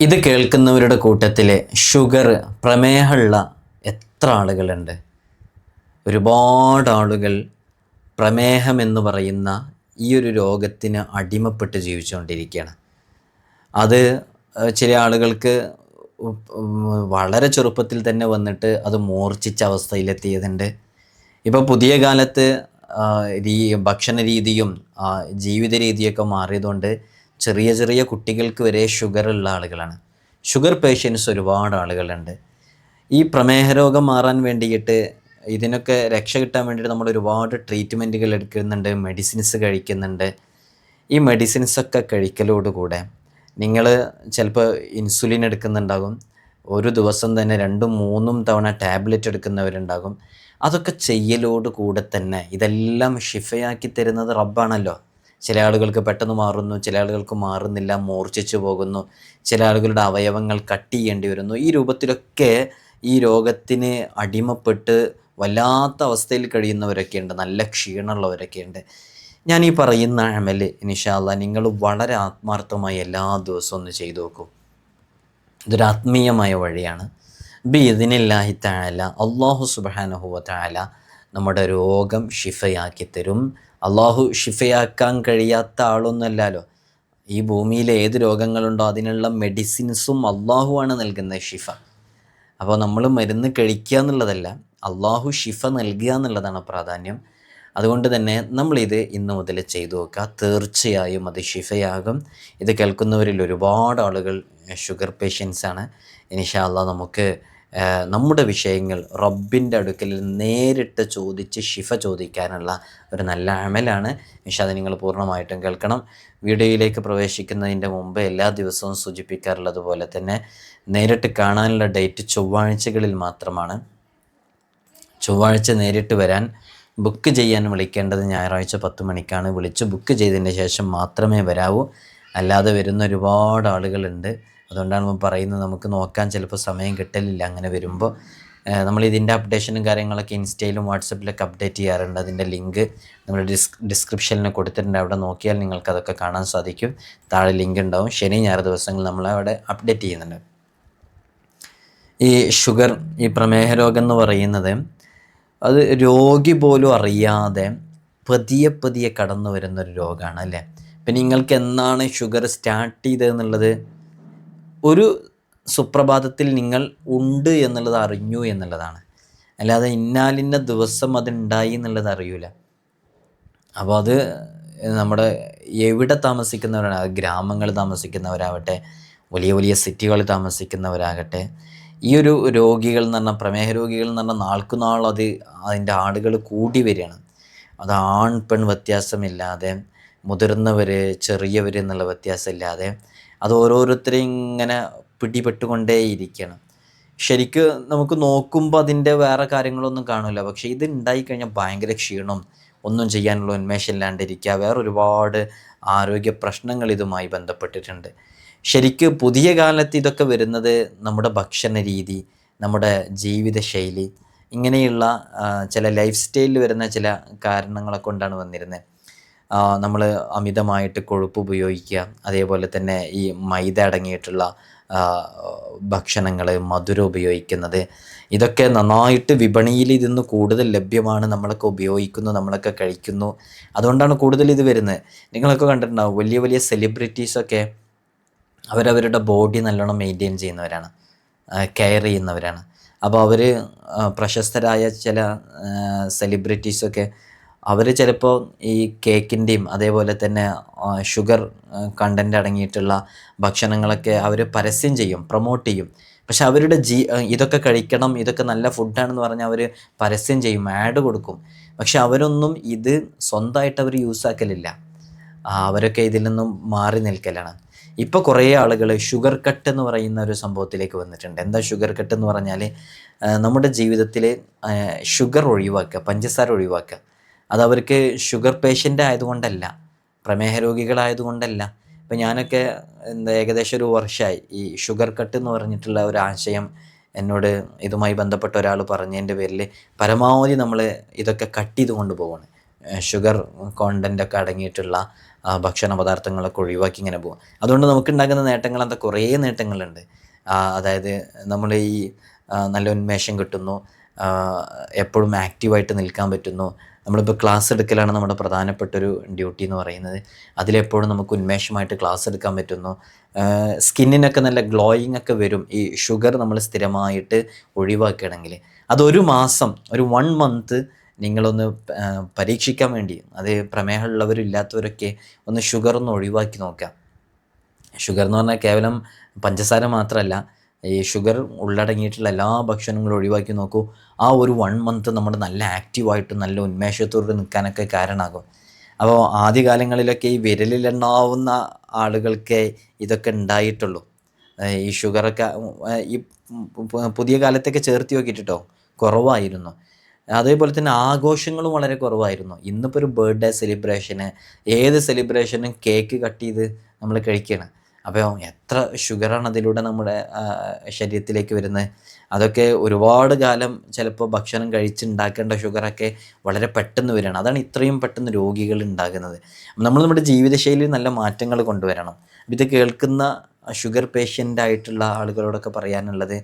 ഇത് കേൾക്കുന്നവരുടെ കൂട്ടത്തിൽ ഷുഗർ പ്രമേഹമുള്ള എത്ര ആളുകളുണ്ട്? ഒരുപാട് ആളുകൾ പ്രമേഹം എന്ന് പറയുന്ന ഈ ഒരു രോഗത്തിന് അടിമപ്പെട്ട് ജീവിച്ചുകൊണ്ടിരിക്കുകയാണ് അത് ചില ആളുകൾക്ക് വളരെ ചെറുപ്പത്തിൽ തന്നെ വന്നിട്ട് അത് മൂർച്ഛിച്ച അവസ്ഥയിലെത്തിയതുണ്ട്. ഇപ്പോൾ പുതിയ കാലത്ത് ഭക്ഷണ രീതിയും ജീവിത രീതിയൊക്കെ മാറിയതുകൊണ്ട് ചെറിയ ചെറിയ കുട്ടികൾക്ക് വരെ ഷുഗർ ഉള്ള ആളുകളാണ്. ഷുഗർ പേഷ്യൻസ് ഒരുപാട് ആളുകളുണ്ട്. ഈ പ്രമേഹ രോഗം മാറാൻ വേണ്ടിയിട്ട് ഇതിനൊക്കെ രക്ഷ കിട്ടാൻ വേണ്ടിയിട്ട് നമ്മൾ ഒരുപാട് ട്രീറ്റ്മെന്റുകൾ എടുക്കുന്നുണ്ട് മെഡിസിൻസ് കഴിക്കുന്നുണ്ട്. ഈ മെഡിസിൻസൊക്കെ കഴിക്കലോടുകൂടെ നിങ്ങൾ ചിലപ്പോൾ ഇൻസുലിൻ എടുക്കുന്നുണ്ടാകും. ഒരു ദിവസം തന്നെ രണ്ടും മൂന്നും തവണ ടാബ്ലറ്റ് എടുക്കുന്നവരുണ്ടാകും. അതൊക്കെ ചെയ്യലോട് കൂടെ തന്നെ ഇതെല്ലാം ഷിഫയാക്കി തരുന്നത് റബ്ബാണല്ലോ. ചില ആളുകൾക്ക് പെട്ടെന്ന് മാറുന്നു ചില ആളുകൾക്ക് മാറുന്നില്ല മൂർച്ഛിച്ചു പോകുന്നു ചില ആളുകളുടെ അവയവങ്ങൾ കട്ട് ചെയ്യേണ്ടി വരുന്നു. ഈ രൂപത്തിലൊക്കെ ഈ രോഗത്തിന് അടിമപ്പെട്ട് വല്ലാത്ത അവസ്ഥയിൽ കഴിയുന്നവരൊക്കെ ഉണ്ട് നല്ല ക്ഷീണമുള്ളവരൊക്കെ ഉണ്ട്. ഞാൻ ഈ പറയുന്ന അമൽ നിഷാല്ല നിങ്ങൾ വളരെ ആത്മാർത്ഥമായി എല്ലാ ദിവസവും ഒന്ന് ചെയ്തു നോക്കൂ. ഇതൊരു ആത്മീയമായ വഴിയാണ്. ബി ഇതിനില്ലാഹി താല അള്ളാഹു സുബാനഹുവ താല നമ്മുടെ രോഗം ഷിഫയാക്കി തരും. അള്ളാഹു ഷിഫയാക്കാൻ കഴിയാത്ത ആളൊന്നുമല്ലല്ലോ. ഈ ഭൂമിയിൽ ഏത് രോഗങ്ങളുണ്ടോ അതിനുള്ള മെഡിസിൻസും അള്ളാഹുവാണ് നൽകുന്നത് ഷിഫ അപ്പോൾ നമ്മൾ മരുന്ന് കഴിക്കുക എന്നുള്ളതല്ല അള്ളാഹു ഷിഫ നൽകുക എന്നുള്ളതാണ് പ്രാധാന്യം. അതുകൊണ്ട് തന്നെ നമ്മളിത് ഇന്ന് മുതൽ ചെയ്തു നോക്കുക. തീർച്ചയായും അത് ഷിഫയാകും ഇത് കേൾക്കുന്നവരിൽ ഒരുപാട് ആളുകൾ ഷുഗർ പേഷ്യൻസാണ് ഇനിഷാല്ല നമുക്ക് നമ്മുടെ വിഷയങ്ങൾ റബ്ബിന്റെ അടുക്കൽ നേരിട്ട് ചോദിച്ച് ശിഫ ചോദിക്കാനുള്ള ഒരു നല്ല അമലാണ്. അത് നിങ്ങൾ പൂർണമായിട്ടും കേൾക്കണം. വീഡിയോയിലേക്ക് പ്രവേശിക്കുന്നതിന്റെ മുമ്പ് എല്ലാ ദിവസവും സൂചിപ്പിക്കാറുള്ളത് പോലെ തന്നെ നേരിട്ട് കാണാനുള്ള ഡേറ്റ് ചൊവ്വാഴ്ചകളിൽ മാത്രമാണ്. ചൊവ്വാഴ്ച നേരിട്ട് വരാൻ ബുക്ക് ചെയ്യാൻ വിളിക്കേണ്ടത് ഞായറാഴ്ച പത്ത് മണിക്കാണ്. വിളിച്ച് ബുക്ക് ചെയ്തതിന് ശേഷം മാത്രമേ വരാവൂ. അല്ലാതെ വരുന്ന ഒരുപാട് ആളുകളുണ്ട്. അതുകൊണ്ടാണ് നമ്മൾ പറയുന്നത് നമുക്ക് നോക്കാൻ ചിലപ്പോൾ സമയം കിട്ടലില്ല അങ്ങനെ വരുമ്പോൾ. നമ്മൾ ഇതിന്റെ അപ്ഡേഷനും കാര്യങ്ങളൊക്കെ ഇൻസ്റ്റയിലും വാട്സപ്പിലൊക്കെ അപ്ഡേറ്റ് ചെയ്യാറുണ്ട്. അതിന്റെ ലിങ്ക് നമ്മൾ ഡിസ് ഡിസ്ക്രിപ്ഷനിൽ കൊടുത്തിട്ടുണ്ട്. അവിടെ നോക്കിയാൽ നിങ്ങൾക്ക് അതൊക്കെ കാണാൻ സാധിക്കും. താഴെ ലിങ്ക് ഉണ്ടാവും. ശനി ഞായർ ദിവസങ്ങൾ നമ്മൾ അവിടെ അപ്ഡേറ്റ് ചെയ്യുന്നുണ്ട്. ഈ ഷുഗർ ഈ പ്രമേഹ രോഗം എന്ന് പറയുന്നത് അത് രോഗി പോലും അറിയാതെ പതിയെ പതിയെ കടന്നു വരുന്നൊരു രോഗമാണ് അല്ലേ? പിന്നെ നിങ്ങൾക്ക് എന്നാണ് ഷുഗർ സ്റ്റാർട്ട് ചെയ്തതെന്നുള്ളത് ഒരു സുപ്രഭാതത്തിൽ നിങ്ങൾ ഉണ്ട് എന്നുള്ളത് അറിഞ്ഞു എന്നുള്ളതാണ്. അല്ലാതെ ഇന്നാലിന്ന ദിവസം അതുണ്ടായി എന്നുള്ളത് അറിയൂല. അപ്പോൾ അത് നമ്മുടെ എവിടെ താമസിക്കുന്നവരാണ്? അത് ഗ്രാമങ്ങളിൽ താമസിക്കുന്നവരാവട്ടെ വലിയ വലിയ സിറ്റികളിൽ താമസിക്കുന്നവരാകട്ടെ. ഈ ഒരു രോഗികൾ എന്ന് പറഞ്ഞാൽ പ്രമേഹ രോഗികൾ എന്ന് പറഞ്ഞാൽ നാൾക്കുനാൾ അത് അതിന്റെ ആടുകൾ കൂടി വരികയാണ്. അത് ആൺ പെൺ വ്യത്യാസമില്ലാതെ മുതിർന്നവർ ചെറിയവർ എന്നുള്ള വ്യത്യാസമില്ലാതെ അത് ഓരോരുത്തരെയും ഇങ്ങനെ പിടിപെട്ടുകൊണ്ടേയിരിക്കണം. ശരിക്ക് നമുക്ക് നോക്കുമ്പോൾ അതിന്റെ വേറെ കാര്യങ്ങളൊന്നും കാണില്ല പക്ഷേ ഇത് ഉണ്ടായിക്കഴിഞ്ഞാൽ ഭയങ്കര ക്ഷീണം. ഒന്നും ചെയ്യാനുള്ള ഉന്മേഷം ഇല്ലാണ്ടിരിക്കുക. വേറെ ഒരുപാട് ആരോഗ്യ പ്രശ്നങ്ങൾ ഇതുമായി ബന്ധപ്പെട്ടിട്ടുണ്ട്. ശരിക്ക് പുതിയ കാലത്ത് ഇതൊക്കെ വരുന്നത് നമ്മുടെ ഭക്ഷണ രീതി നമ്മുടെ ജീവിതശൈലി ഇങ്ങനെയുള്ള ചില ലൈഫ് സ്റ്റൈലിൽ വരുന്ന ചില കാരണങ്ങളെ കൊണ്ടാണ് വന്നിരുന്നത്. നമ്മൾ അമിതമായിട്ട് കൊഴുപ്പ് ഉപയോഗിക്കുക. അതേപോലെ തന്നെ ഈ മൈദ അടങ്ങിയിട്ടുള്ള ഭക്ഷണങ്ങൾ മധുരം ഉപയോഗിക്കുന്നത്. ഇതൊക്കെ നന്നായിട്ട് വിപണിയിൽ ഇതിന്ന് കൂടുതൽ ലഭ്യമാണ്. നമ്മളൊക്കെ ഉപയോഗിക്കുന്നു നമ്മളൊക്കെ കഴിക്കുന്നു. അതുകൊണ്ടാണ് കൂടുതൽ ഇത് വരുന്നത്. നിങ്ങളൊക്കെ കണ്ടിട്ടുണ്ടാവും വലിയ വലിയ സെലിബ്രിറ്റീസൊക്കെ അവരവരുടെ ബോഡി നല്ലോണം മെയിന്റെയിൻ ചെയ്യുന്നവരാണ്. കെയർ ചെയ്യുന്നവരാണ്. അപ്പോൾ അവർ പ്രശസ്തരായ ചില സെലിബ്രിറ്റീസൊക്കെ അവർ ചിലപ്പോൾ ഈ കേക്കിന്റെയും അതേപോലെ തന്നെ ഷുഗർ കണ്ടന്റ് അടങ്ങിയിട്ടുള്ള ഭക്ഷണങ്ങളൊക്കെ അവർ പരസ്യം ചെയ്യും പ്രൊമോട്ട് ചെയ്യും. പക്ഷെ അവരുടെ ജീ ഇതൊക്കെ കഴിക്കണം ഇതൊക്കെ നല്ല ഫുഡാണെന്ന് പറഞ്ഞാൽ അവർ പരസ്യം ചെയ്യും ആഡ് കൊടുക്കും. പക്ഷെ അവരൊന്നും ഇത് സ്വന്തമായിട്ട് അവർ യൂസാക്കലില്ല അവരൊക്കെ ഇതിൽ നിന്നും മാറി നിൽക്കലാണ്. ഇപ്പോൾ കുറേ ആളുകൾ ഷുഗർ കട്ട് എന്ന് പറയുന്ന ഒരു സംഭവത്തിലേക്ക് വന്നിട്ടുണ്ട്. എന്താ ഷുഗർ കട്ട് എന്ന് പറഞ്ഞാൽ നമ്മുടെ ജീവിതത്തിൽ ഷുഗർ ഒഴിവാക്കുക പഞ്ചസാര ഒഴിവാക്കുക. അത് അവർക്ക് ഷുഗർ പേഷ്യന്റ് ആയതുകൊണ്ടല്ല പ്രമേഹ രോഗികളായതുകൊണ്ടല്ല. ഇപ്പം ഞാനൊക്കെ എന്താ ഏകദേശം ഒരു വർഷമായി ഈ ഷുഗർ കട്ട് എന്ന് പറഞ്ഞിട്ടുള്ള ഒരു ആശയം എന്നോട് ഇതുമായി ബന്ധപ്പെട്ട ഒരാൾ പറഞ്ഞതിന്റെ പേരിൽ പരമാവധി നമ്മൾ ഇതൊക്കെ കട്ട് ചെയ്ത് കൊണ്ടുപോവാണ് ഷുഗർ കോണ്ടന്റ് ഒക്കെ അടങ്ങിയിട്ടുള്ള ഭക്ഷണ പദാർത്ഥങ്ങളൊക്കെ ഒഴിവാക്കി ഇങ്ങനെ പോകും അതുകൊണ്ട് നമുക്കുണ്ടാകുന്ന നേട്ടങ്ങൾ എന്താ കുറേ നേട്ടങ്ങളുണ്ട്. അതായത് നമ്മൾ ഈ നല്ല ഉന്മേഷം കിട്ടുന്നു. എപ്പോഴും ആക്റ്റീവായിട്ട് നിൽക്കാൻ പറ്റുന്നു. നമ്മളിപ്പോൾ ക്ലാസ് എടുക്കലാണ് നമ്മുടെ പ്രധാനപ്പെട്ടൊരു ഡ്യൂട്ടി എന്ന് പറയുന്നത്. അതിലെപ്പോഴും നമുക്ക് ഉന്മേഷമായിട്ട് ക്ലാസ് എടുക്കാൻ പറ്റുന്നു. സ്കിന്നിനൊക്കെ നല്ല ഗ്ലോയിങ് ഒക്കെ വരും. ഈ ഷുഗർ നമ്മൾ സ്ഥിരമായിട്ട് ഒഴിവാക്കുകയാണെങ്കിൽ. അതൊരു മാസം ഒരു വൺ മന്ത് നിങ്ങളൊന്ന് പരീക്ഷിക്കാൻ വേണ്ടി അത് പ്രമേഹമുള്ളവരും ഇല്ലാത്തവരൊക്കെ ഒന്ന് ഷുഗർ ഒന്ന് ഒഴിവാക്കി നോക്കാം ഷുഗർ എന്ന് പറഞ്ഞാൽ കേവലം പഞ്ചസാര മാത്രമല്ല ഈ ഷുഗർ ഉള്ളടങ്ങിയിട്ടുള്ള എല്ലാ ഭക്ഷണങ്ങളും ഒഴിവാക്കി നോക്കൂ. ആ ഒരു വൺ മന്ത് നമ്മൾ നല്ല ആക്റ്റീവായിട്ട് നല്ല ഉന്മേഷത്തോടെ നിൽക്കാനൊക്കെ കാരണമാകും. അപ്പോൾ ആദ്യകാലങ്ങളിലൊക്കെ ഈ വിരലിലുണ്ടാവുന്ന ആളുകൾക്ക് ഇതൊക്കെ ഉണ്ടായിട്ടുള്ളൂ. ഈ ഷുഗറൊക്കെ ഈ പുതിയ കാലത്തൊക്കെ ചേർത്ത് നോക്കിയിട്ടോ? കുറവായിരുന്നു. അതേപോലെ തന്നെ ആഘോഷങ്ങളും വളരെ കുറവായിരുന്നു. ഇന്നിപ്പോൾ ഒരു ബർത്ത്ഡേ സെലിബ്രേഷന് ഏത് സെലിബ്രേഷനും കേക്ക് കട്ട് ചെയ്ത് നമ്മൾ കഴിക്കുകയാണ്. അപ്പോൾ എത്ര ഷുഗറാണ് അതിലൂടെ നമ്മുടെ ശരീരത്തിലേക്ക് വരുന്നത്? അതൊക്കെ ഒരുപാട് കാലം ചിലപ്പോൾ ഭക്ഷണം കഴിച്ചുണ്ടാക്കേണ്ട ഷുഗറൊക്കെ വളരെ പെട്ടെന്ന് വരികയാണ്. അതാണ് ഇത്രയും പെട്ടെന്ന് രോഗികൾ ഉണ്ടാകുന്നത്. നമ്മൾ നമ്മുടെ ജീവിതശൈലിയിൽ നല്ല മാറ്റങ്ങൾ കൊണ്ടുവരണം. ഇത് കേൾക്കുന്ന ഷുഗർ പേഷ്യന്റ് ആയിട്ടുള്ള ആളുകളോടൊക്കെ പറയാനുള്ളത്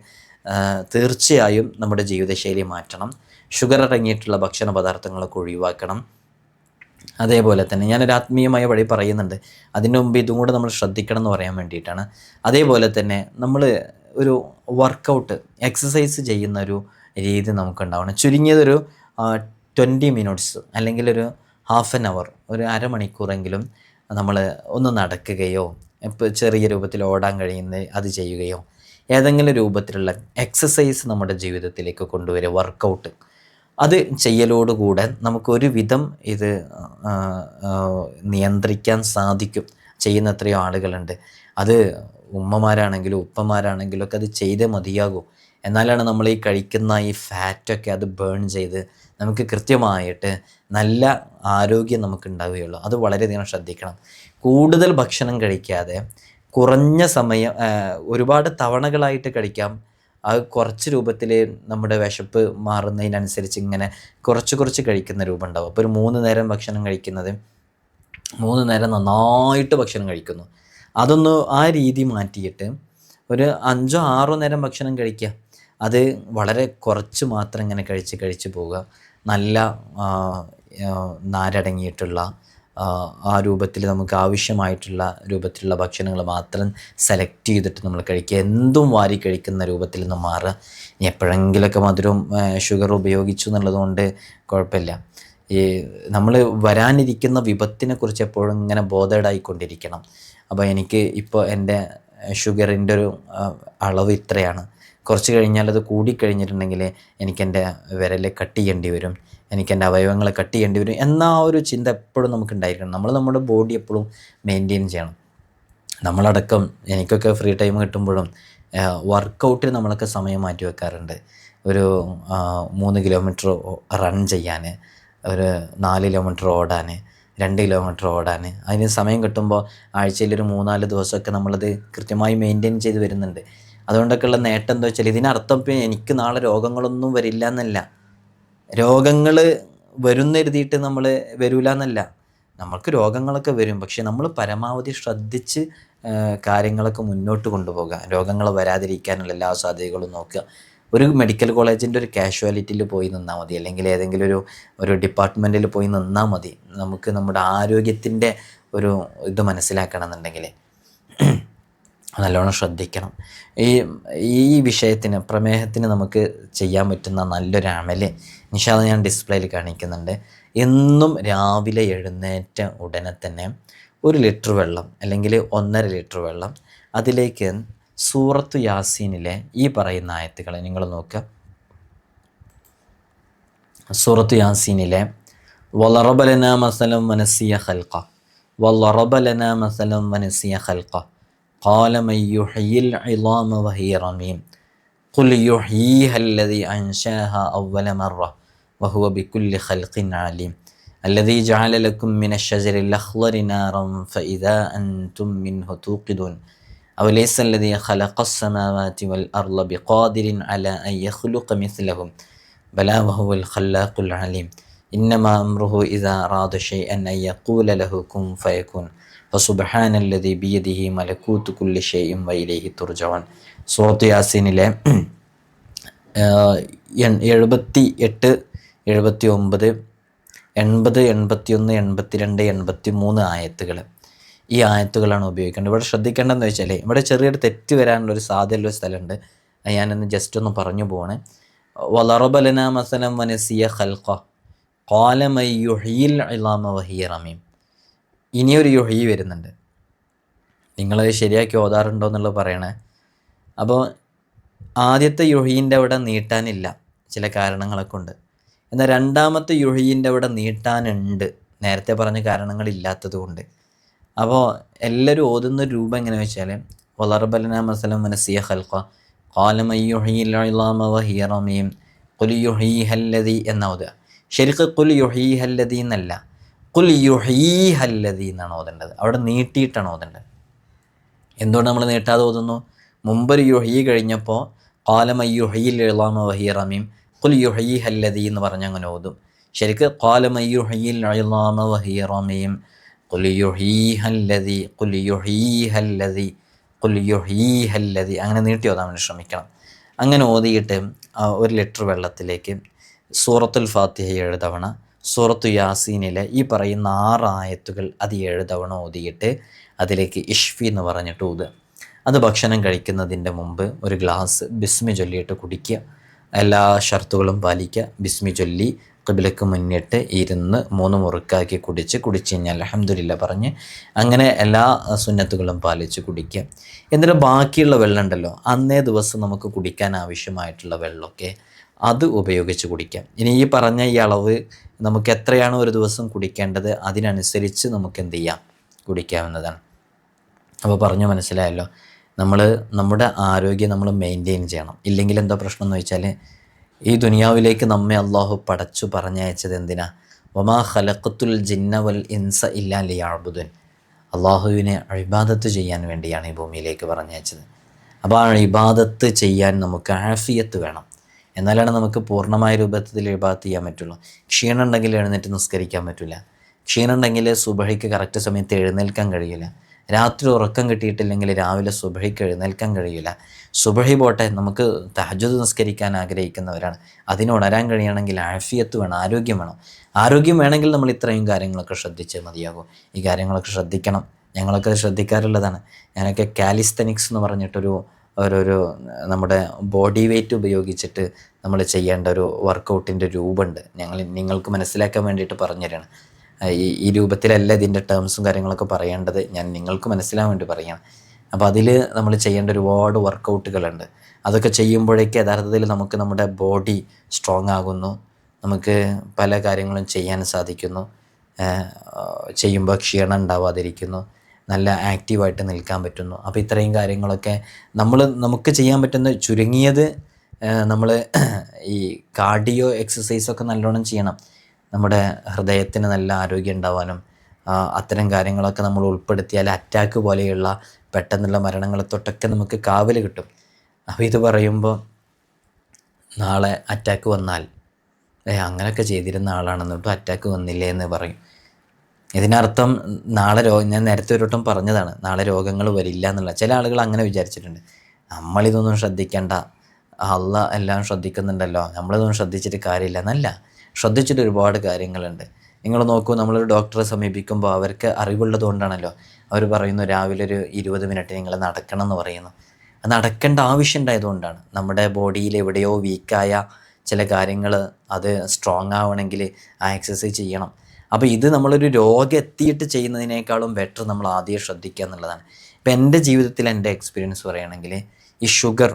തീർച്ചയായും നമ്മുടെ ജീവിതശൈലി മാറ്റണം. ഷുഗർ അടങ്ങിയിട്ടുള്ള ഭക്ഷണ പദാർത്ഥങ്ങളൊക്കെ ഒഴിവാക്കണം. അതേപോലെ തന്നെ ഞാനൊരു ആത്മീയമായ വഴി പറയുന്നുണ്ട്. അതിനു മുമ്പ് ഇതും കൂടെ നമ്മൾ ശ്രദ്ധിക്കണം എന്ന് പറയാൻ വേണ്ടിയിട്ടാണ്. അതേപോലെ തന്നെ നമ്മൾ ഒരു വർക്കൗട്ട് എക്സസൈസ് ചെയ്യുന്ന ഒരു രീതി നമുക്കുണ്ടാവണം. ചുരുങ്ങിയതൊരു ട്വന്റി മിനിറ്റ്സ് അല്ലെങ്കിൽ ഒരു ഹാഫ് ആൻ അവർ ഒരു അരമണിക്കൂറെങ്കിലും നമ്മൾ ഒന്ന് നടക്കുകയോ ഇപ്പോൾ ചെറിയ രൂപത്തിൽ ഓടാൻ കഴിയുന്ന അത് ചെയ്യുകയോ ഏതെങ്കിലും രൂപത്തിലുള്ള എക്സസൈസ് നമ്മുടെ ജീവിതത്തിലേക്ക് കൊണ്ടുവരിക വർക്കൗട്ട് അത് ചെയ്യലോടുകൂടെ നമുക്കൊരു വിധം ഇത് നിയന്ത്രിക്കാൻ സാധിക്കും. ചെയ്യുന്ന എത്രയോ ആളുകളുണ്ട്. അത് ഉമ്മമാരാണെങ്കിലും ഉപ്പമാരാണെങ്കിലും ഒക്കെ അത് ചെയ്തേ മതിയാകൂ. എന്നാലാണ് നമ്മൾ ഈ കഴിക്കുന്ന ഈ ഫാറ്റൊക്കെ അത് ബേൺ ചെയ്ത് നമുക്ക് കൃത്യമായിട്ട് നല്ല ആരോഗ്യം നമുക്ക് ഉണ്ടാവുകയുള്ളൂ അത് വളരെയധികം ശ്രദ്ധിക്കണം. കൂടുതൽ ഭക്ഷണം കഴിക്കാതെ കുറഞ്ഞ സമയം ഒരുപാട് തവണകളായിട്ട് കഴിക്കാം. അത് കുറച്ച് രൂപത്തിൽ നമ്മുടെ വിശപ്പ് മാറുന്നതിനനുസരിച്ച് ഇങ്ങനെ കുറച്ച് കുറച്ച് കഴിക്കുന്ന രൂപം ഉണ്ടാവും. അപ്പോൾ ഒരു മൂന്ന് നേരം ഭക്ഷണം കഴിക്കുന്നത് മൂന്ന് നേരം നന്നായിട്ട് ഭക്ഷണം കഴിക്കുന്നു. അതൊന്ന് ആ രീതി മാറ്റിയിട്ട് ഒരു അഞ്ചോ ആറോ നേരം ഭക്ഷണം കഴിക്കുക. അത് വളരെ കുറച്ച് മാത്രം ഇങ്ങനെ കഴിച്ച് കഴിച്ച് പോവുക. നല്ല നാരടങ്ങിയിട്ടുള്ള ആ, രൂപത്തിൽ നമുക്ക് ആവശ്യമായിട്ടുള്ള രൂപത്തിലുള്ള ഭക്ഷണങ്ങൾ മാത്രം സെലക്ട് ചെയ്തിട്ട് നമ്മൾ കഴിക്കുക. എന്തും വാരി കഴിക്കുന്ന രൂപത്തിൽ നിന്ന് മാറുക. ഇനി എപ്പോഴെങ്കിലുമൊക്കെ മധുരവും ഷുഗർ ഉപയോഗിച്ചു എന്നുള്ളതുകൊണ്ട് കുഴപ്പമില്ല. ഈ നമ്മൾ വരാനിരിക്കുന്ന വിപത്തിനെക്കുറിച്ച് എപ്പോഴും ഇങ്ങനെ ബോധേഡായിക്കൊണ്ടിരിക്കണം അപ്പോൾ എനിക്ക് ഇപ്പോൾ എന്റെ ഷുഗറിന്റെ ഒരു അളവ് ഇത്രയാണ്. കുറച്ച് കഴിഞ്ഞാൽ അത് കൂടിക്കഴിഞ്ഞിട്ടുണ്ടെങ്കിൽ എനിക്കെന്റെ വിരൽ കട്ട് ചെയ്യേണ്ടി വരും. എനിക്കെന്റെ അവയവങ്ങളെ കട്ട് ചെയ്യേണ്ടി വരും എന്ന ആ ഒരു ചിന്ത എപ്പോഴും നമുക്ക് ഉണ്ടായിരിക്കണം നമ്മൾ നമ്മുടെ ബോഡി എപ്പോഴും മെയിന്റെയിൻ ചെയ്യണം. നമ്മളടക്കം എനിക്കൊക്കെ ഫ്രീ ടൈം കിട്ടുമ്പോഴും വർക്കൗട്ടിന് നമ്മളൊക്കെ സമയം മാറ്റി വെക്കാറുണ്ട്. ഒരു മൂന്ന് കിലോമീറ്റർ റൺ ചെയ്യാൻ ഒരു നാല് കിലോമീറ്റർ ഓടാൻ രണ്ട് കിലോമീറ്റർ ഓടാൻ അതിന് സമയം കിട്ടുമ്പോൾ ആഴ്ചയിൽ ഒരു മൂന്നാൽ ദിവസമൊക്കെ നമ്മളത് കൃത്യമായി മെയിന്റെയിൻ ചെയ്ത് വരുന്നുണ്ട്. അതുകൊണ്ടൊക്കെയുള്ള നേട്ടം എന്താ വെച്ചാൽ ഇതിനർത്ഥം എനിക്ക് നാളെ രോഗങ്ങളൊന്നും വരില്ല എന്നല്ല. രോഗങ്ങൾ വരുന്ന എഴുതിയിട്ട് നമ്മൾ വരില്ല എന്നല്ല നമ്മൾക്ക് രോഗങ്ങളൊക്കെ വരും. പക്ഷെ നമ്മൾ പരമാവധി ശ്രദ്ധിച്ച് കാര്യങ്ങളൊക്കെ മുന്നോട്ട് കൊണ്ടുപോകുക രോഗങ്ങൾ വരാതിരിക്കാനുള്ള എല്ലാ സാധ്യതകളും നോക്കുക. ഒരു മെഡിക്കൽ കോളേജിന്റെ ഒരു കാഷ്വാലിറ്റിയിൽ പോയി നിന്നാൽ മതി. അല്ലെങ്കിൽ ഏതെങ്കിലും ഒരു ഒരു ഡിപ്പാർട്ട്മെന്റിൽ പോയി നിന്നാൽ മതി. നമുക്ക് നമ്മുടെ ആരോഗ്യത്തിന്റെ ഒരു ഇത് മനസ്സിലാക്കണം എന്നുണ്ടെങ്കിൽ നല്ലോണം ശ്രദ്ധിക്കണം. ഈ ഈ വിഷയത്തിന് പ്രമേഹത്തിന് നമുക്ക് ചെയ്യാൻ പറ്റുന്ന നല്ലൊരു അമൽ നിഷാദ് ഞാൻ ഡിസ്പ്ലേയിൽ കാണിക്കുന്നുണ്ട് എന്നും രാവിലെ എഴുന്നേറ്റ ഉടനെ തന്നെ ഒരു ലിറ്റർ വെള്ളം അല്ലെങ്കിൽ ഒന്നര ലിറ്റർ വെള്ളം അതിലേക്ക് സൂറത്ത് യാസീനിലെ ഈ പറയുന്ന ആയത്തുകളെ നിങ്ങൾ നോക്കുക സൂറത്ത് യാസീനിലെ വളറബലന മസലം മനസ്സിയ ഖൽഖ വളറബലന മസലം മനസ്സിയ ഖൽഖ قال من يحيي العظام وهي رميم قل يحييها الذي أنشاها أول مرة وهو بكل خلق عليم الذي جعل لكم من الشجر الأخضر نارا فإذا أنتم منه توقدون أوليس الذي خلق السماوات والأرض بقادر على أن يخلق مثلهم بلى وهو الخلاق العليم ഇന്നമ അമ്രുഹു ഇദാ റാദ ഷൈഅൻ അൻ യഖൂല ലഹു കുൻ ഫയകുൻ ഫസുബ്ഹാനല്ലദി ബിയദിഹി മലക്കൂത്തു കുല്ലി ഷൈഇൻ വൈലൈഹി തുർജവൻ സൂറത്ത് യാസീനിലെ എഴുപത്തി എട്ട് എഴുപത്തി ഒമ്പത് എൺപത് എൺപത്തി ഒന്ന് എൺപത്തി മൂന്ന് ആയത്തുകൾ ഈ ആയത്തുകളാണ് ഉപയോഗിക്കേണ്ടത്. ഇവിടെ ശ്രദ്ധിക്കേണ്ടതെന്ന് വെച്ചാൽ ഇവിടെ ചെറിയൊരു തെറ്റ് വരാനുള്ള ഒരു സാധ്യതയുള്ള സ്ഥലമുണ്ട്. അത് ഞാനൊന്ന് ജസ്റ്റ് ഒന്ന് പറഞ്ഞു പോകണേ വളറബലന മസലം വനസിയ ഖൽഖ. കോലമൈ യുഹീൽ ഇലാമ വഹിയ റമീം. ഇനിയൊരു യുഹി വരുന്നുണ്ട്. നിങ്ങളത് ശരിയാക്കി ഓതാറുണ്ടോ എന്നുള്ളത് പറയണേ. അപ്പോൾ ആദ്യത്തെ യുഹീന്റെ അവിടെ നീട്ടാനില്ല. ചില കാരണങ്ങളൊക്കെ ഉണ്ട്. എന്നാൽ രണ്ടാമത്തെ യുഹീന്റെ അവിടെ നീട്ടാനുണ്ട്. നേരത്തെ പറഞ്ഞ കാരണങ്ങളില്ലാത്തത് കൊണ്ട് അപ്പോൾ എല്ലാവരും ഓതുന്ന രൂപം എങ്ങനെ വെച്ചാൽ വളർബലന മസലം മനസ്സിയ ഹൽഖ കാലമയ്യുഹിലാമ വഹിയ റമീം കുലി യുഹീ ഹല്ലതി എന്ന ഓതുക. ശരിക്ക് കുൽ ഹല്ലതി എന്നല്ല കുൽ യുഹീ ഹല്ലതി എന്നാണ് ഓതേണ്ടത്. അവിടെ നീട്ടിയിട്ടാണ് ഓതേണ്ടത്. എന്തുകൊണ്ട് നമ്മൾ നീട്ടാതെ ഓതുന്നു? മുമ്പൊരു യുഹീ കഴിഞ്ഞപ്പോൾ കാലമയ്യുഹയിൽ ഇളാമ വഹി റമീം ഹല്ലതി എന്ന് പറഞ്ഞ് അങ്ങനെ ഓതും. ശരിക്ക് അങ്ങനെ നീട്ടി ഓതാൻ വേണ്ടി ശ്രമിക്കണം. അങ്ങനെ ഓതിയിട്ട് ഒരു ലിറ്റർ വെള്ളത്തിലേക്ക് സൂറത്തുൽ ഫാത്തിഹ ഏഴ് തവണ സൂറത്തു യാസീനിലെ ഈ പറയുന്ന ആറ് ആയത്തുകൾ അത് ഏഴ് തവണ ഓതിയിട്ട് അതിലേക്ക് ഇഷ്ഫി എന്ന് പറഞ്ഞിട്ട് ഊത് അത് ഭക്ഷണം കഴിക്കുന്നതിന്റെ മുമ്പ് ഒരു ഗ്ലാസ് ബിസ്മി ചൊല്ലിയിട്ട് കുടിക്കുക. എല്ലാ ഷർത്തുകളും പാലിക്കുക ബിസ്മി ചൊല്ലി കിബിലക്ക് മുന്നിട്ട് ഇരുന്ന് മൂന്ന് മുറുക്കാക്കി കുടിച്ച് കുടിച്ച് കഴിഞ്ഞാൽ അലഹമ്മദില്ല പറഞ്ഞ് അങ്ങനെ എല്ലാ സുന്നത്തുകളും പാലിച്ച് കുടിക്കുക. എന്നിട്ട് ബാക്കിയുള്ള വെള്ളം ഉണ്ടല്ലോ അന്നേ ദിവസം നമുക്ക് കുടിക്കാൻ ആവശ്യമായിട്ടുള്ള വെള്ളമൊക്കെ അത് ഉപയോഗിച്ച് കുടിക്കാം ഇനി ഈ പറഞ്ഞ ഈ അളവ് നമുക്ക് എത്രയാണ് ഒരു ദിവസം കുടിക്കേണ്ടത്? അതിനനുസരിച്ച് നമുക്ക് എന്ത് ചെയ്യാം? കുടിക്കാവുന്നതാണ്. അപ്പോൾ പറഞ്ഞു മനസ്സിലായല്ലോ നമ്മൾ നമ്മുടെ ആരോഗ്യം നമ്മൾ മെയിന്റെയിൻ ചെയ്യണം. ഇല്ലെങ്കിൽ എന്താ പ്രശ്നം എന്ന് വെച്ചാൽ ഈ ദുനിയാവിലേക്ക് നമ്മെ അള്ളാഹു പടച്ചു പറഞ്ഞയച്ചത് എന്തിനാ? വമാ ഖലഖത്തുൽ ജിന്ന വൽ ഇൻസ ഇല്ലാ ലിയാബുദുൻ. അള്ളാഹുവിനെ അഴിബാദത്ത് ചെയ്യാൻ വേണ്ടിയാണ് ഈ ഭൂമിയിലേക്ക് പറഞ്ഞയച്ചത്. അപ്പോൾ ആ ഇബാദത്ത് ചെയ്യാൻ നമുക്ക് ആഫിയത്ത് വേണം. എന്നാലാണ് നമുക്ക് പൂർണമായ രൂപത്തിൽ ഇബാദത്ത് ചെയ്യാൻ പറ്റുള്ളൂ. ക്ഷീണമുണ്ടെങ്കിൽ എഴുന്നേറ്റ് നിസ്കരിക്കാൻ പറ്റില്ല ക്ഷീണമുണ്ടെങ്കിൽ സുബഹിക്ക് കറക്റ്റ് സമയത്ത് എഴുന്നേൽക്കാൻ കഴിയില്ല രാത്രി ഉറക്കം കിട്ടിയിട്ടില്ലെങ്കിൽ രാവിലെ സുബഹിക്ക് എഴുന്നേൽക്കാൻ കഴിയില്ല. സുബഹി പോട്ടെ നമുക്ക് തഹജുദ് നിസ്കരിക്കാൻ ആഗ്രഹിക്കുന്നവരാണ്. അതിന് ഉണരാൻ കഴിയണമെങ്കിൽ ആഫിയത്ത് വേണം ആരോഗ്യം വേണം. ആരോഗ്യം വേണമെങ്കിൽ നമ്മൾ ഇത്രയും കാര്യങ്ങളൊക്കെ ശ്രദ്ധിച്ചേ മതിയാകും. ഈ കാര്യങ്ങളൊക്കെ ശ്രദ്ധിക്കണം. ഞങ്ങളൊക്കെ ശ്രദ്ധിക്കാറുള്ളതാണ്. ഞാനൊക്കെ കാലിസ്തനിക്സ് എന്ന് പറഞ്ഞിട്ടൊരു ഓരോരോ നമ്മുടെ ബോഡി വെയ്റ്റ് ഉപയോഗിച്ചിട്ട് നമ്മൾ ചെയ്യേണ്ട ഒരു വർക്കൗട്ടിന്റെ രൂപമുണ്ട്. ഞങ്ങൾ നിങ്ങൾക്ക് മനസ്സിലാക്കാൻ വേണ്ടിയിട്ട് പറഞ്ഞുതരാണ്. ഈ ഈ രൂപത്തിലല്ല ഇതിന്റെ ടേംസും കാര്യങ്ങളൊക്കെ പറയേണ്ടത്. ഞാൻ നിങ്ങൾക്ക് മനസ്സിലാവാൻ വേണ്ടി പറയാം അപ്പോൾ അതിൽ നമ്മൾ ചെയ്യേണ്ട ഒരുപാട് വർക്കൗട്ടുകളുണ്ട് അതൊക്കെ ചെയ്യുമ്പോഴേക്ക് യഥാർത്ഥത്തിൽ നമുക്ക് നമ്മുടെ ബോഡി സ്ട്രോങ് ആകുന്നു. നമുക്ക് പല കാര്യങ്ങളും ചെയ്യാൻ സാധിക്കുന്നു. ചെയ്യുമ്പോൾ ക്ഷീണം ഉണ്ടാവാതിരിക്കുന്നു. നല്ല ആക്റ്റീവായിട്ട് നിൽക്കാൻ പറ്റുന്നു. അപ്പോൾ ഇത്രയും കാര്യങ്ങളൊക്കെ നമ്മൾ നമുക്ക് ചെയ്യാൻ പറ്റുന്ന ചുരുങ്ങിയത് നമ്മൾ ഈ കാർഡിയോ എക്സസൈസൊക്കെ നല്ലോണം ചെയ്യണം. നമ്മുടെ ഹൃദയത്തിന് നല്ല ആരോഗ്യം ഉണ്ടാവാനും അത്തരം കാര്യങ്ങളൊക്കെ നമ്മൾ ഉൾപ്പെടുത്തിയാൽ അറ്റാക്ക് പോലെയുള്ള പെട്ടെന്നുള്ള മരണങ്ങളെ തൊട്ടൊക്കെ നമുക്ക് കാവൽ കിട്ടും. അപ്പോൾ ഇത് പറയുമ്പോൾ നാളെ അറ്റാക്ക് വന്നാൽ ഏ അങ്ങനെയൊക്കെ ചെയ്തിരുന്ന ആളാണെന്ന് ഇപ്പോൾ അറ്റാക്ക് വന്നില്ലേ എന്ന് പറയും. ഇതിനർത്ഥം നാളെ രോഗം ഞാൻ നേരത്തെ ഒരു വട്ടം പറഞ്ഞതാണ് നാളെ രോഗങ്ങൾ വരില്ല എന്നുള്ള ചില ആളുകൾ അങ്ങനെ വിചാരിച്ചിട്ടുണ്ട്. നമ്മളിതൊന്നും ശ്രദ്ധിക്കേണ്ട. അള്ള എല്ലാം ശ്രദ്ധിക്കുന്നുണ്ടല്ലോ. നമ്മളിതൊന്നും ശ്രദ്ധിച്ചിട്ട് കാര്യമില്ല എന്നല്ല. ശ്രദ്ധിച്ചിട്ട് ഒരുപാട് കാര്യങ്ങളുണ്ട്. നിങ്ങൾ നോക്കൂ നമ്മളൊരു ഡോക്ടറെ സമീപിക്കുമ്പോൾ അവർക്ക് അറിവുള്ളത് കൊണ്ടാണല്ലോ അവർ പറയുന്നു രാവിലെ ഒരു ഇരുപത് മിനിറ്റ് നിങ്ങൾ നടക്കണം എന്ന് പറയുന്നു. അത് നടക്കേണ്ട ആവശ്യം ഉണ്ടായതുകൊണ്ടാണ് നമ്മുടെ ബോഡിയിൽ എവിടെയോ വീക്കായ ചില കാര്യങ്ങൾ അത് സ്ട്രോങ് ആവണമെങ്കിൽ ആ എക്സസൈസ് ചെയ്യണം. അപ്പോൾ ഇത് നമ്മളൊരു രോഗം എത്തിയിട്ട് ചെയ്യുന്നതിനേക്കാളും ബെറ്റർ നമ്മൾ ആദ്യം ശ്രദ്ധിക്കുക എന്നുള്ളതാണ്. ഇപ്പം എന്റെ ജീവിതത്തിൽ എന്റെ എക്സ്പീരിയൻസ് പറയുകയാണെങ്കിൽ ഈ ഷുഗർ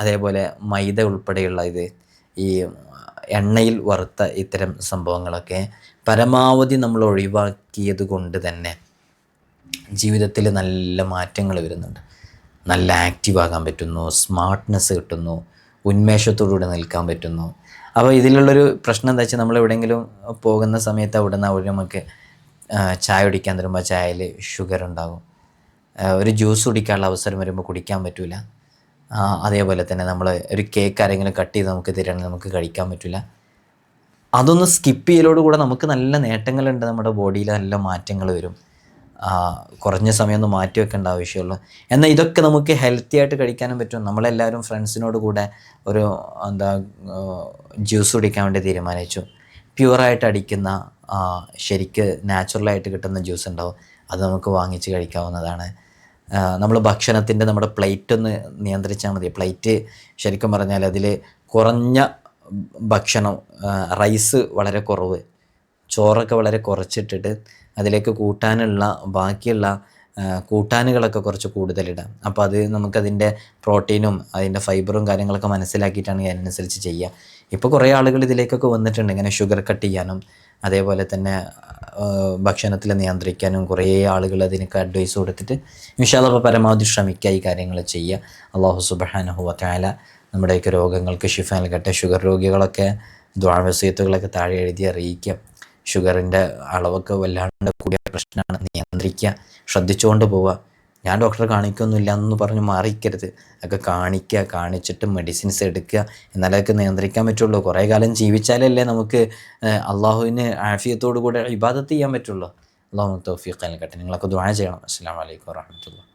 അതേപോലെ മൈദ ഉൾപ്പെടെയുള്ള ഇത് ഈ എണ്ണയിൽ വറുത്ത ഇത്തരം സംഭവങ്ങളൊക്കെ പരമാവധി നമ്മൾ ഒഴിവാക്കിയത് കൊണ്ട് തന്നെ ജീവിതത്തിൽ നല്ല മാറ്റങ്ങൾ വരുന്നുണ്ട്. നല്ല ആക്റ്റീവ് ആകാൻ പറ്റുന്നു സ്മാർട്ട്നെസ് കിട്ടുന്നു ഉന്മേഷത്തോടുകൂടി നിൽക്കാൻ പറ്റുന്നു. അപ്പോൾ ഇതിലുള്ളൊരു പ്രശ്നം എന്താ വെച്ചാൽ നമ്മൾ എവിടെയെങ്കിലും പോകുന്ന സമയത്ത് അവിടെ നിന്ന് അവിടെ നമുക്ക് ചായ കുടിക്കാൻ തരുമ്പോൾ ചായയിൽ ഷുഗർ ഉണ്ടാകും. ഒരു ജ്യൂസ് കുടിക്കാനുള്ള അവസരം വരുമ്പോൾ കുടിക്കാൻ പറ്റില്ല അതേപോലെ തന്നെ നമ്മൾ ഒരു കേക്ക് ആരെങ്കിലും കട്ട് ചെയ്ത് നമുക്ക് തരികയാണെങ്കിൽ നമുക്ക് കഴിക്കാൻ പറ്റില്ല അതൊന്ന് സ്കിപ്പ് ചെയ്യലോടുകൂടെ നമുക്ക് നല്ല നേട്ടങ്ങളുണ്ട് നമ്മുടെ ബോഡിയിൽ നല്ല മാറ്റങ്ങൾ വരും. കുറഞ്ഞ സമയം ഒന്ന് മാറ്റി വെക്കേണ്ട ആവശ്യമുള്ളൂ. എന്നാൽ ഇതൊക്കെ നമുക്ക് ഹെൽത്തി ആയിട്ട് കഴിക്കാനും പറ്റും. നമ്മളെല്ലാവരും ഫ്രണ്ട്സിനോട് കൂടെ ഒരു എന്താ ജ്യൂസ് കുടിക്കാൻ വേണ്ടി തീരുമാനിച്ചു. പ്യുവറായിട്ട് അടിക്കുന്ന ശരിക്ക് നാച്ചുറലായിട്ട് കിട്ടുന്ന ജ്യൂസ് ഉണ്ടാവും. അത് നമുക്ക് വാങ്ങിച്ച് കഴിക്കാവുന്നതാണ്. നമ്മൾ ഭക്ഷണത്തിന്റെ നമ്മുടെ പ്ലേറ്റ് ഒന്ന് നിയന്ത്രിച്ചാൽ മതി. പ്ലേറ്റ് ശരിക്കും പറഞ്ഞാൽ അതിൽ കുറഞ്ഞ ഭക്ഷണം റൈസ് വളരെ കുറവ്. ചോറൊക്കെ വളരെ കുറച്ചിട്ടിട്ട് അതിലേക്ക് കൂട്ടാനുള്ള ബാക്കിയുള്ള കൂട്ടാനുകളൊക്കെ കുറച്ച് കൂടുതലിടാം. അപ്പോൾ അത് നമുക്കതിന്റെ പ്രോട്ടീനും അതിന്റെ ഫൈബറും കാര്യങ്ങളൊക്കെ മനസ്സിലാക്കിയിട്ടാണ് അതിനനുസരിച്ച് ചെയ്യുക ഇപ്പോൾ കുറേ ആളുകൾ ഇതിലേക്കൊക്കെ വന്നിട്ടുണ്ട്. ഇങ്ങനെ ഷുഗർ കട്ട് ചെയ്യാനും അതേപോലെ തന്നെ ഭക്ഷണത്തിൽ നിയന്ത്രിക്കാനും കുറേ ആളുകൾ അതിനൊക്കെ അഡ്വൈസ് കൊടുത്തിട്ട് അപ്പോൾ പരമാവധി ശ്രമിക്കുക ഈ കാര്യങ്ങൾ ചെയ്യുക. അള്ളാഹു സുബഹാനഹുവ താല നമ്മുടെയൊക്കെ രോഗങ്ങൾക്ക് ഷിഫ നൽകട്ടെ. ഷുഗർ രോഗികളൊക്കെ ദ്വാവസീത്തുകളൊക്കെ താഴെ എഴുതി അറിയിക്കുക. ഷുഗറിന്റെ അളവൊക്കെ വല്ലാണ്ട് കൂടിയ പ്രശ്നമാണ്. നിയന്ത്രിക്കുക. ശ്രദ്ധിച്ചുകൊണ്ട് പോവുക. ഞാൻ ഡോക്ടറെ കാണിക്കൊന്നുമില്ല എന്ന് പറഞ്ഞ് മാറിക്കരുത്. അതൊക്കെ കാണിക്കുക കാണിച്ചിട്ട് മെഡിസിൻസ് എടുക്കുക. എന്നാലേ അതൊക്കെ നിയന്ത്രിക്കാൻ പറ്റുള്ളൂ. കുറേ കാലം ജീവിച്ചാലല്ലേ നമുക്ക് അള്ളാഹുവിന് ആഫിയത്തോടു കൂടെ ഇബാദത്ത് ചെയ്യാൻ പറ്റുള്ളൂ. അള്ളാഹു തൗഫീഖ് നൽകട്ടെ. നിങ്ങളൊക്കെ ദ്വാ ചെയ്യണം. അസ്സാം വലൈക്കും വാഹമത്തുള്ള